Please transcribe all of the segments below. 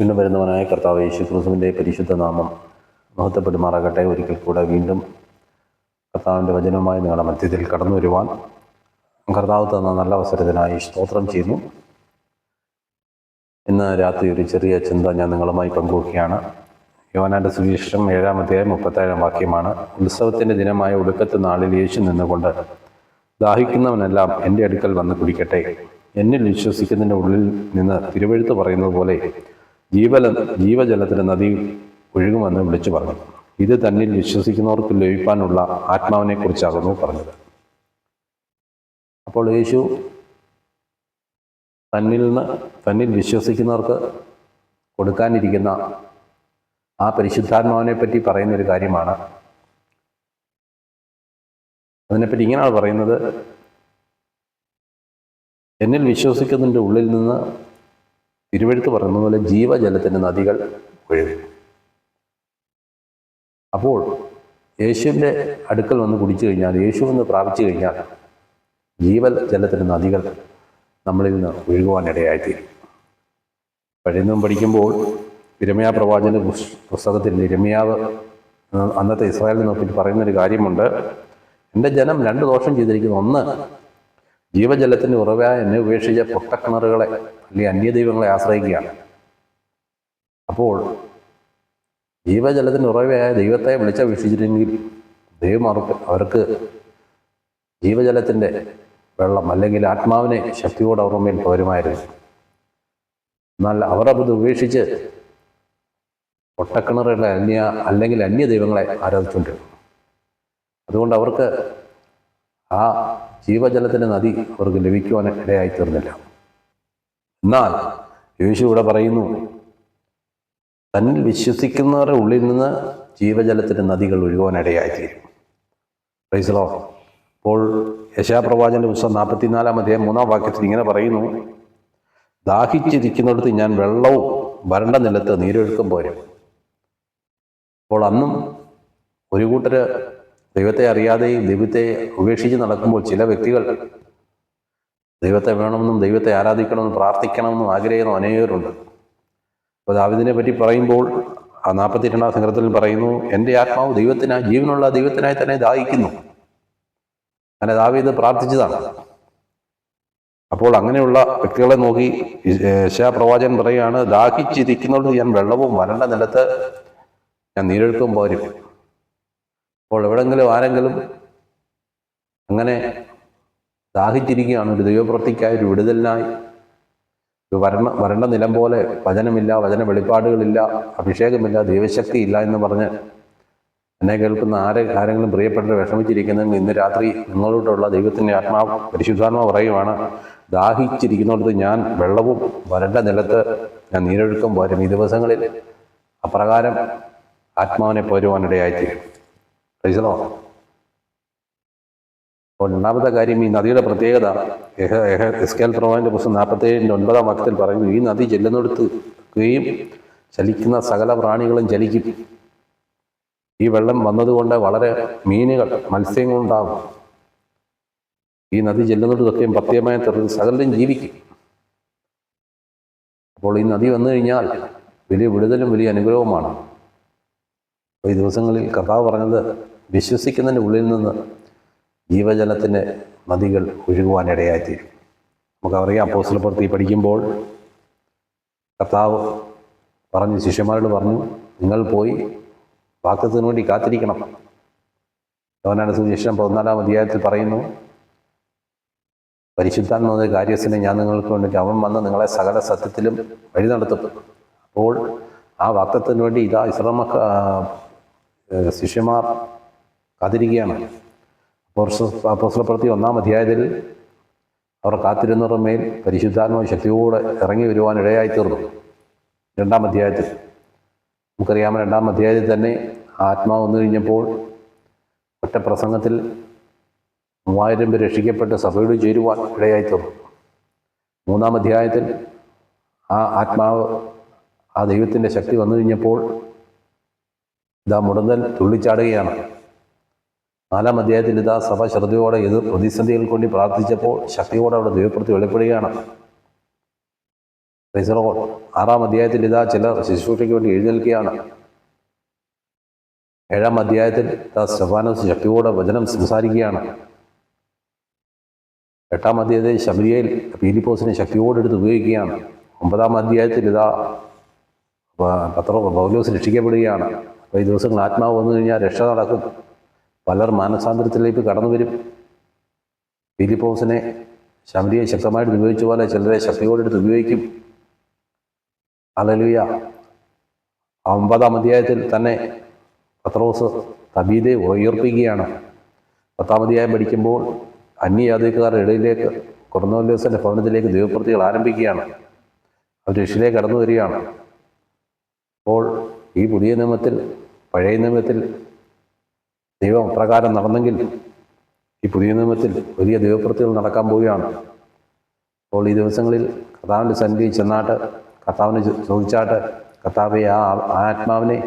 വീണ്ടും വരുന്നവനായ കർത്താവ് യേശു ക്രിസ്തുവിന്റെ പരിശുദ്ധ നാമം മഹത്വപ്പെടുമാറാകട്ടെ. ഒരിക്കൽ കൂടെ വീണ്ടും കർത്താവിന്റെ വചനവുമായി നിങ്ങളുടെ മധ്യത്തിൽ കടന്നു വരുവാൻ കർത്താവ് തന്ന നല്ല അവസരത്തിനായി സ്തോത്രം ചെയ്യുന്നു. ഇന്ന് രാത്രി ഒരു ചെറിയ ചിന്ത ഞാൻ നിങ്ങളുമായി പങ്കുവയ്ക്കുകയാണ് യോനാന്റെ സുവിശേഷം ഏഴാമത്തെ മുപ്പത്തേഴാം വാക്യമാണ്. ഉത്സവത്തിന്റെ ദിനമായ ഒടുക്കത്തെ നാളിൽ യേശു നിന്നുകൊണ്ട് ദാഹിക്കുന്നവനെല്ലാം എന്റെ അടുക്കൽ വന്ന് കുടിക്കട്ടെ. എന്നിൽ വിശ്വസിക്കുന്നതിന്റെ ഉള്ളിൽ നിന്ന് തിരുവഴുത്ത് പറയുന്നത് പോലെ ജീവല ജീവജലത്തിന് നദി ഒഴുകുമെന്ന് വിളിച്ചു പറഞ്ഞു. ഇത് തന്നിൽ വിശ്വസിക്കുന്നവർക്ക് ലഭിക്കാനുള്ള ആത്മാവിനെ കുറിച്ചാകുന്നു പറഞ്ഞത്. അപ്പോൾ യേശു തന്നിൽ നിന്ന് തന്നിൽ വിശ്വസിക്കുന്നവർക്ക് കൊടുക്കാനിരിക്കുന്ന ആ പരിശുദ്ധാത്മാവിനെ പറ്റി പറയുന്ന ഒരു കാര്യമാണ്. അതിനെപ്പറ്റി ഇങ്ങനെയാണ് പറയുന്നത്. എന്നിൽ വിശ്വസിക്കുന്നതിന്റെ ഉള്ളിൽ നിന്ന് തിരുവഴുത്ത് പറയുന്ന പോലെ ജീവജലത്തിന്റെ നദികൾ ഒഴുകും. അപ്പോൾ യേശുവിന്റെ അടുക്കൽ വന്ന് കുടിച്ചു കഴിഞ്ഞാൽ യേശു എന്ന് പ്രാപിച്ചു കഴിഞ്ഞാൽ ജീവജലത്തിന്റെ നദികൾ നമ്മളിൽ നിന്ന് ഒഴുകുവാനിടയായിത്തീരും പഴയതും പഠിക്കുമ്പോൾ ഇരമയാ പ്രവാചന പുസ്- പുസ്തകത്തിൽ ഇരമയാവ് അന്നത്തെ ഇസ്രായേലിനെ നോക്കിയിട്ട് പറയുന്നൊരു കാര്യമുണ്ട്. എന്റെ ജനം രണ്ട് ദോഷം ചെയ്തിരിക്കുന്നു. ഒന്ന് ജീവജലത്തിന്റെ ഉറവയായ എന്നെ ഉപേക്ഷിച്ച പൊട്ടക്കിണറുകളെ അല്ലെങ്കിൽ അന്യദൈവങ്ങളെ ആശ്രയിക്കുകയാണ്. അപ്പോൾ ജീവജലത്തിന്റെ ഉറവയായ ദൈവത്തെ വിളിച്ചപേക്ഷിച്ചിരുന്നെങ്കിൽ ദൈവം അവർക്ക് അവർക്ക് ജീവജലത്തിന്റെ വെള്ളം അല്ലെങ്കിൽ ആത്മാവിനെ ശക്തിയോടെ ഓർമ്മയിൽ പോരുമായിരുന്നു എന്നാൽ അവർ അത് ഉപേക്ഷിച്ച് പൊട്ടക്കിണറുകളെ അന്യ അല്ലെങ്കിൽ അന്യ ദൈവങ്ങളെ ആരാധിച്ചുകൊണ്ടിരുന്നു. അതുകൊണ്ട് അവർക്ക് ആ ജീവജലത്തിന്റെ നദി അവർക്ക് ലഭിക്കുവാൻ ഇടയായി തീർന്നില്ല എന്നാൽ യേശു ഇവിടെ പറയുന്നു തന്നിൽ വിശ്വസിക്കുന്നവരുടെ ഉള്ളിൽ നിന്ന് ജീവജലത്തിന്റെ നദികൾ ഒഴുകുവാൻ ഇടയായിത്തീരും. റൈസലോ അപ്പോൾ യശാപ്രവാചന്റെ പുസ്തകം നാൽപ്പത്തിനാലാം അധ്യായം മൂന്നാം വാക്യത്തിൽ ഇങ്ങനെ പറയുന്നു ദാഹിച്ചിരിക്കുന്നിടത്ത് ഞാൻ വെള്ളവും വരണ്ട നിലത്ത് നീരൊഴുക്കം പോരും. അപ്പോൾ അന്നും ഒരു കൂട്ടര് ദൈവത്തെ അറിയാതെയും ദൈവത്തെ ഉപേക്ഷിച്ച് നടക്കുമ്പോൾ ചില വ്യക്തികൾ ദൈവത്തെ വേണമെന്നും ദൈവത്തെ ആരാധിക്കണമെന്നും പ്രാർത്ഥിക്കണമെന്നും ആഗ്രഹിക്കുന്ന അനേകരുണ്ട്. അപ്പോൾ ദാവിദിനെ പറ്റി പറയുമ്പോൾ ആ നാൽപ്പത്തി രണ്ടാം സംഘത്തിൽ പറയുന്നു എന്റെ ആത്മാവ് ദൈവത്തിനായി ജീവനുള്ള ദൈവത്തിനായി തന്നെ ദാഹിക്കുന്നു. അങ്ങനെ ദാവീദ് പ്രാർത്ഥിച്ചതാണ്. അപ്പോൾ അങ്ങനെയുള്ള വ്യക്തികളെ നോക്കി പ്രവാചകൻ പറയുകയാണ് ദാഹിച്ചിരിക്കുന്നിടത്ത് ഞാൻ വെള്ളവും വരണ്ട നിലത്ത് ഞാൻ നീരൊഴുക്കും പോരും അപ്പോൾ എവിടെങ്കിലും ആരെങ്കിലും അങ്ങനെ ദാഹിച്ചിരിക്കുകയാണ് ഒരു ദൈവപ്രവൃത്തിക്കായി ഒരു വിടുതലിനായി ഒരു വരണ വരണ്ട നിലം പോലെ വചനമില്ല വചന വെളിപ്പാടുകളില്ല അഭിഷേകമില്ല ദൈവശക്തി ഇല്ല എന്ന് പറഞ്ഞ് എന്നെ കേൾക്കുന്ന ആരെ ആരെങ്കിലും പ്രിയപ്പെട്ടവർ വിഷമിച്ചിരിക്കുന്നെങ്കിൽ ഇന്ന് രാത്രി നിങ്ങളോട്ടുള്ള ദൈവത്തിന്റെ ആത്മാവ് പരിശുദ്ധാത്മാവ് പറയുവാണ് ദാഹിച്ചിരിക്കുന്നിടത്ത് ഞാൻ വെള്ളവും വരണ്ട നിലത്ത് ഞാൻ നീരൊഴുക്കം പോരും. ഈ ദിവസങ്ങളിൽ അപ്രകാരം ആത്മാവിനെ പോരുവാനിടയായിത്തീരും. അപ്പോൾ രണ്ടാമത്തെ കാര്യം ഈ നദിയുടെ പ്രത്യേകത. എസ്കേൽ പ്രവാന്റെ പുസ്തകം നാൽപ്പത്തേഴിന്റെ ഒൻപതാം വാക്യത്തിൽ പറയുന്നു ഈ നദി ചെല്ലുന്നിടത്തുകയും ചലിക്കുന്ന സകല പ്രാണികളും ചലിക്കും ഈ വെള്ളം വന്നതുകൊണ്ട് വളരെ മീനുകൾ മത്സ്യങ്ങളുണ്ടാകും ഈ നദി ചെല്ലുന്നിടത്തൊക്കെയും പ്രത്യേകമായ തെറി സകലരും ജീവിക്കും. അപ്പോൾ ഈ നദി വന്നു കഴിഞ്ഞാൽ വലിയ വിടുതലും വലിയ അനുഗ്രഹവുമാണ്. ഈ ദിവസങ്ങളിൽ കർത്താവ് പറഞ്ഞത് വിശ്വസിക്കുന്നതിന്റെ ഉള്ളിൽ നിന്ന് ജീവജലത്തിന്റെ നദികൾ ഒഴുകുവാനിടയായിത്തീരും നമുക്കറിയാം അപ്പോസ്തലപ്രവൃത്തി പഠിക്കുമ്പോൾ കർത്താവ് പറഞ്ഞു ശിഷ്യന്മാരോട് പറഞ്ഞു നിങ്ങൾ പോയി വാക്തത്തിന് വേണ്ടി കാത്തിരിക്കണം. യോനാണ് സുവിശേഷം പതിനാലാം അധ്യായത്തിൽ പറയുന്നു പരിശുദ്ധാത്മാവിന്റെ കാര്യസ്ഥനെ ഞാൻ നിങ്ങൾക്ക് വേണ്ടി അവൻ വന്ന് നിങ്ങളെ സകല സത്യത്തിലും വഴി നടത്തും. അപ്പോൾ ആ വാക്തത്തിന് വേണ്ടി ഇതാ ഇസ്രമക്ക ശിഷ്യന്മാർ കാത്തിരിക്കുകയാണ്. പ്രവർത്തി ഒന്നാം അധ്യായത്തിൽ അവർ കാത്തിരുന്നവരുടെ മേൽ പരിശുദ്ധാത്മാവ് ശക്തിയോടെ ഇറങ്ങി വരുവാൻ ഇടയായി തീർന്നു രണ്ടാം അധ്യായത്തിൽ. നമുക്കറിയാമോ രണ്ടാം അധ്യായത്തിൽ തന്നെ ആത്മാവ് വന്നു കഴിഞ്ഞപ്പോൾ ഒറ്റ പ്രസംഗത്തിൽ മൂവായിരം പേർ രക്ഷിക്കപ്പെട്ട് സഭയോട് ചേരുവാൻ ഇടയായി തീർന്നു മൂന്നാം അധ്യായത്തിൽ ആ ആത്മാവ് ആ ദൈവത്തിന്റെ ശക്തി വന്നു കഴിഞ്ഞപ്പോൾ ഇതാ മുടന്തൽ തുള്ളിച്ചാടുകയാണ്. നാലാം അധ്യായത്തിൽ ഇതാ സഭ ശ്രദ്ധയോടെ എതിർ പ്രതിസന്ധികൾക്ക് വേണ്ടി പ്രാർത്ഥിച്ചപ്പോൾ ശക്തിയോടെ അവിടെ ദൈവപ്രതി വെളിപ്പെടുകയാണ്. ആറാം അധ്യായത്തിൽ ഇതാ ചിലർ ശുശ്രൂഷയ്ക്ക് വേണ്ടി എഴുന്നേൽക്കുകയാണ്. ഏഴാം അധ്യായത്തിൽ ഇതാ സ്റ്റെഫാനോസ് ശക്തിയോടെ വചനം സംസാരിക്കുകയാണ്. എട്ടാം അധ്യായത്തിൽ ശബരിയയിൽ പീലിപ്പോസിനെ ശക്തിയോടെടുത്ത് ഉപയോഗിക്കുകയാണ്. ഒമ്പതാം അധ്യായത്തിൽ ഇതാ പത്രോ പൗലോസ് രക്ഷിക്കപ്പെടുകയാണ്. അപ്പോൾ ഈ ദിവസങ്ങൾ ആത്മാവ് വന്നു കഴിഞ്ഞാൽ രക്ഷ നടക്കും. പലർ മാനസാന്തരത്തിലേക്ക് കടന്നു വരും. ഫിലിപ്പോസിനെ ശബരിയെ ശക്തമായിട്ട് ഉപയോഗിച്ച പോലെ ചിലരെ ശക്തിയോടെടുത്ത് ഉപയോഗിക്കും അലലുയ ഒമ്പതാം അധ്യായത്തിൽ തന്നെ പത്രോസ് തബീതെ ഉയർപ്പിക്കുകയാണ്. പത്താം അധ്യായം പഠിക്കുമ്പോൾ അന്യജാതിക്കാരുടെ ഇടയിലേക്ക് കൊറോണോല്ലോസിന്റെ ഭവനത്തിലേക്ക് ദൈവപ്രതികൾ ആരംഭിക്കുകയാണ്. അവർ രക്ഷിലേക്ക് കടന്നു വരികയാണ്. അപ്പോൾ ഈ പുതിയ നിയമത്തിൽ പഴയ നിയമത്തിൽ ദൈവം അപ്രകാരം നടന്നെങ്കിൽ ഈ പുതിയ നിയമത്തിൽ വലിയ ദൈവപ്രതികൾ നടക്കാൻ പോവുകയാണ്. അപ്പോൾ ഈ ദിവസങ്ങളിൽ കർത്താവിന്റെ സന്നിധി ചെന്നാട്ട് കർത്താവിനെ ചോദിച്ചാട്ട് കർത്താവെ ആ ആത്മാവിനെ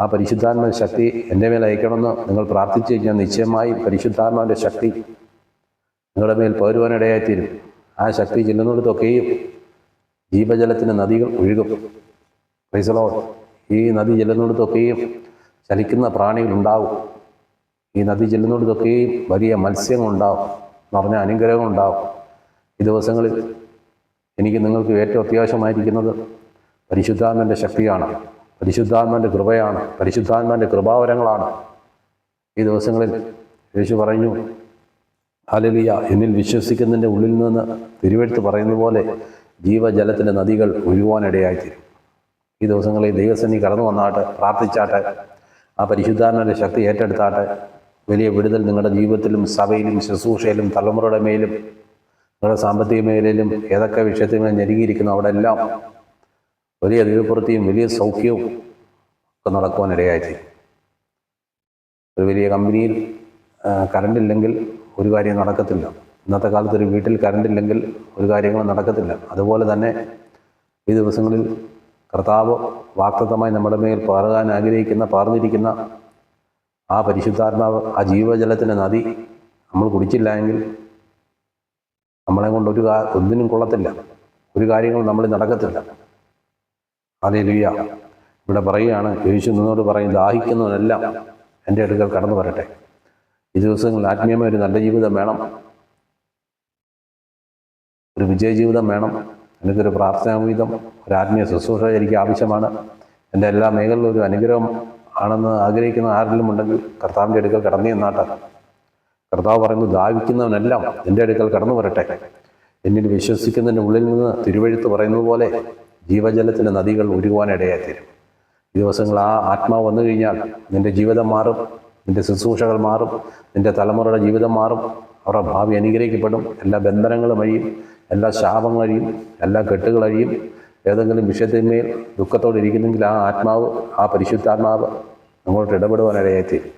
ആ പരിശുദ്ധാത്മ ശക്തി എന്റെ മേൽ അയക്കണമെന്ന് നിങ്ങൾ പ്രാർത്ഥിച്ചു കഴിഞ്ഞാൽ നിശ്ചയമായും പരിശുദ്ധാത്മാവിന്റെ ശക്തി നിങ്ങളുടെ മേൽ പൗരുവാനിടയായിത്തീരും ആ ശക്തി ചെല്ലുന്നിടത്തൊക്കെയും ജീവജലത്തിന്റെ നദികൾ ഒഴുകും. പൈസലോ ഈ നദി ചെല്ലുന്നിടത്തൊക്കെയും ചലിക്കുന്ന പ്രാണികളുണ്ടാവും. ഈ നദി ചെല്ലുന്നിടത്തൊക്കെയും വലിയ മത്സ്യങ്ങളുണ്ടാവും നിറഞ്ഞ അനുഗ്രഹങ്ങളുണ്ടാവും. ഈ ദിവസങ്ങളിൽ എനിക്ക് നിങ്ങൾക്ക് ഏറ്റവും അത്യാവശ്യമായിരിക്കുന്നത് പരിശുദ്ധാത്മന്റെ ശക്തിയാണ് പരിശുദ്ധാത്മന്റെ കൃപയാണ് പരിശുദ്ധാത്മന്റെ കൃപാവരങ്ങളാണ്. ഈ ദിവസങ്ങളിൽ യേശു പറഞ്ഞു ഹലലിയ എന്നിൽ വിശ്വസിക്കുന്നതിന്റെ ഉള്ളിൽ നിന്ന് തിരുവെടുത്ത് പറയുന്ന പോലെ ജീവജലത്തിന്റെ നദികൾ ഒഴുവാനിടയായിത്തീരും ഈ ദിവസങ്ങളിൽ ദൈവസന്നി കടന്നു വന്നാട്ട് പ്രാർത്ഥിച്ചാട്ട് ആ പരിശുദ്ധാത്മാവിന്റെ ശക്തി ഏറ്റെടുത്താട്ടെ. വലിയ വിടുതൽ നിങ്ങളുടെ ജീവിതത്തിലും സഭയിലും ശുശ്രൂഷയിലും തലമുറയുടെ മേലും നിങ്ങളുടെ സാമ്പത്തിക മേഖലയിലും ഏതൊക്കെ വിഷയത്തിൽ ഞെരുങ്ങിയിരിക്കുന്നു അവിടെ എല്ലാം വലിയ ദൈവപ്രവൃത്തിയും വലിയ സൗഖ്യവും ഒക്കെ നടക്കുവാനിടയായിത്തീരും ഒരു വലിയ കമ്പനിയിൽ കറണ്ട് ഇല്ലെങ്കിൽ ഒരു കാര്യം നടക്കത്തില്ല. ഇന്നത്തെ കാലത്ത് ഒരു വീട്ടിൽ കറണ്ട് ഇല്ലെങ്കിൽ ഒരു കാര്യങ്ങളും നടക്കത്തില്ല. അതുപോലെ തന്നെ ഈ ദിവസങ്ങളിൽ കർത്താവ് വാക്തത്വമായി നമ്മുടെ മേൽ പാറുകാൻ ആഗ്രഹിക്കുന്ന പാർന്നിരിക്കുന്ന ആ പരിശുദ്ധാത്മാവ് ആ ജീവജലത്തിന്റെ നദി നമ്മൾ കുടിച്ചില്ല എങ്കിൽ നമ്മളെ കൊണ്ട് ഒരു ഒന്നിനും കൊള്ളത്തില്ല. ഒരു കാര്യങ്ങളും നമ്മൾ നടക്കത്തില്ല. അതേ ലുയ്യ ഇവിടെ പറയുകയാണ് യേശു നിന്നോട് പറയും ദാഹിക്കുന്നവനെല്ലാം എന്റെ അടുക്കൽ കടന്നു വരട്ടെ. ഈ ദിവസങ്ങളിൽ ആത്മീയമായ ഒരു നല്ല ജീവിതം വേണം. ഒരു വിജയ ജീവിതം വേണം. എനിക്കൊരു പ്രാർത്ഥനാമീതം ഒരു ആത്മീയ ശുശ്രൂഷ എനിക്ക് ആവശ്യമാണ്. എന്റെ എല്ലാ മേഖലയിലും ഒരു അനുഗ്രഹം ആണെന്ന് ആഗ്രഹിക്കുന്ന ആരെങ്കിലും ഉണ്ടെങ്കിൽ കർത്താവിന്റെ അടുക്കൽ കടന്നു എന്നാട്ട കർത്താവ് പറയുന്നു ദാവിക്കുന്നവനെല്ലാം എന്റെ അടുക്കൽ കടന്നു വരട്ടെ. എന്നിൽ വിശ്വസിക്കുന്നതിന്റെ ഉള്ളിൽ നിന്ന് തിരുവഴുത്ത് പറയുന്നത് പോലെ ജീവജലത്തിന്റെ നദികൾ ഉരുകുവാനിടയായിത്തീരും. ഈ ദിവസങ്ങൾ ആ ആത്മാവ് വന്നു കഴിഞ്ഞാൽ നിന്റെ ജീവിതം മാറും നിന്റെ ശുശ്രൂഷകൾ മാറും നിന്റെ തലമുറയുടെ ജീവിതം മാറും. അവരുടെ ഭാവി അനുഗ്രഹിക്കപ്പെടും. എല്ലാ ബന്ധനങ്ങളും വഴിയും എല്ലാ ശാപം എല്ലാ കെട്ടുകൾ ഏതെങ്കിലും വിഷയത്തിന്മേൽ ദുഃഖത്തോടെ ഇരിക്കുന്നെങ്കിൽ ആ ആത്മാവ് ആ പരിശുദ്ധാത്മാവ് നിങ്ങളോട് ഇടപെടുവാനിടയായിത്തീരും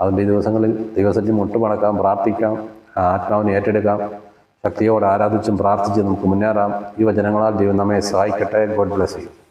അതിന്റെ ദിവസങ്ങളിൽ ദിവസത്തിൽ മുട്ടുമടക്കാം പ്രാർത്ഥിക്കാം ആ ആത്മാവിനെ ഏറ്റെടുക്കാം. ശക്തിയോടെ ആരാധിച്ചും പ്രാർത്ഥിച്ചും നമുക്ക് മുന്നേറാം. ഈ വചനങ്ങളാൽ ദൈവം നമ്മെ സഹായിക്കട്ടെ. ഗോഡ് ബ്ലസ് ചെയ്യും